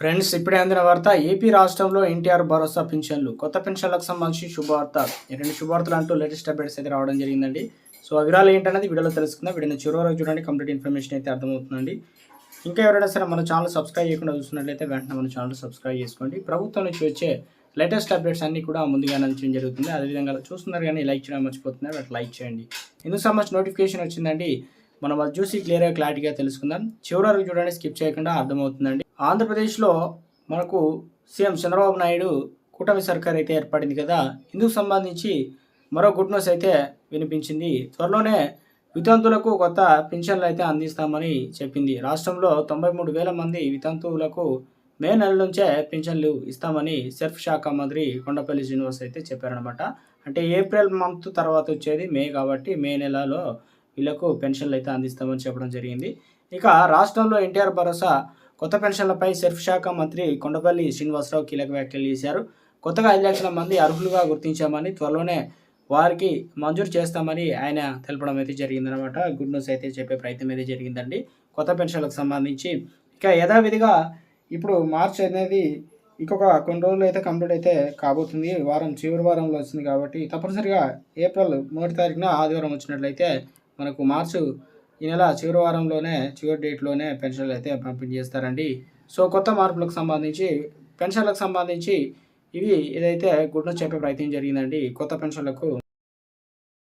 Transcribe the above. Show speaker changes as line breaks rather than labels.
Friends ఇప్పుడే అందిన వార్త ఏపీ రాష్ట్రంలో ఎన్టీఆర్ భరోసా పింఛన్లు. కొత్త పెన్షన్లకు సంబంధించి శుభవార్త. ఈ రెండు శుభవార్తలు అంటూ లేటెస్ట్ అప్డేట్స్ అయితే రావడం జరిగిందండి. సో వివరాలు ఏంటనేది వీడియోలో తెలుసుకుందాం. వీడియోని చివరి వరకు చూడండి. కంప్లీట్ ఇన్ఫర్మేషన్ అయితే అర్థమవుతుందండి. ఇంకా ఎవరైనా సరే మన ఛానల్ సబ్స్క్రైబ్ చేయకుండా చూస్తున్నట్లయితే వెంటనే మన ఛానల్ సబ్స్క్రైబ్ చేసుకోండి. ప్రభుత్వం నుంచి వచ్చే లేటెస్ట్ అప్డేట్స్ అన్ని కూడా ముందుగా అందించడం జరుగుతుంది. అదేవిధంగా చూస్తున్నారు కానీ లైక్ చేయడం మర్చిపోతున్నారు. అట్లా లైక్ చేయండి. ఎందుకు సంబంధించి నోటిఫికేషన్ వచ్చిందండి? మనం అది చూసి క్లియర్గా క్లారిటీగా తెలుసుకుందాం. చివరి వరకు చూడండి. స్కిప్ చేయకుండా అర్థమవుతుందండి. ఆంధ్రప్రదేశ్లో మనకు సీఎం చంద్రబాబు నాయుడు కూటమి సర్కార్ అయితే ఏర్పడింది కదా. ఇందుకు సంబంధించి మరో గుడ్ న్యూస్ అయితే వినిపించింది. త్వరలోనే వితంతువులకు కొత్త పింఛన్లు అయితే అందిస్తామని చెప్పింది. రాష్ట్రంలో తొంభై మూడు వేల మంది వితంతువులకు మే నెల నుంచే పింఛన్లు ఇస్తామని సెర్ఫ్ శాఖ మంత్రి కొండపల్లి శ్రీనివాస్ అయితే చెప్పారనమాట అంటే ఏప్రిల్ మంత్ తర్వాత వచ్చేది మే కాబట్టి మే నెలలో వీళ్ళకు పెన్షన్లు అయితే అందిస్తామని చెప్పడం జరిగింది. ఇక రాష్ట్రంలో ఎన్టీఆర్ భరోసా కొత్త పెన్షన్లపై సెర్ఫ్ శాఖ మంత్రి కొండపల్లి శ్రీనివాసరావు కీలక వ్యాఖ్యలు చేశారు. కొత్తగా ఐదు లక్షల మంది అర్హులుగా గుర్తించామని త్వరలోనే వారికి మంజూరు చేస్తామని ఆయన తెలపడం అయితే జరిగిందనమాట గుడ్ న్యూస్ అయితే చెప్పే ప్రయత్నం అయితే జరిగిందండి. కొత్త పెన్షన్లకు సంబంధించి ఇక యథావిధిగా ఇప్పుడు మార్చ్ అనేది ఇంకొక కొన్ని రోజులు అయితే కంప్లీట్ అయితే కాబోతుంది. వారం చివరి వారంలో వచ్చింది కాబట్టి తప్పనిసరిగా ఏప్రిల్ మొదటి తారీఖున ఆదివారం వచ్చినట్లయితే మనకు మార్చు ఈ నెల చివరి వారంలోనే చివరి డేట్లోనే పెన్షన్లు అయితే పంపిణీ చేస్తారండి. సో కొత్త మార్పులకు సంబంధించి పెన్షన్లకు సంబంధించి ఇవి ఏదైతే గుడ్ చెప్పే ప్రయత్నం జరిగిందండి కొత్త పెన్షన్లకు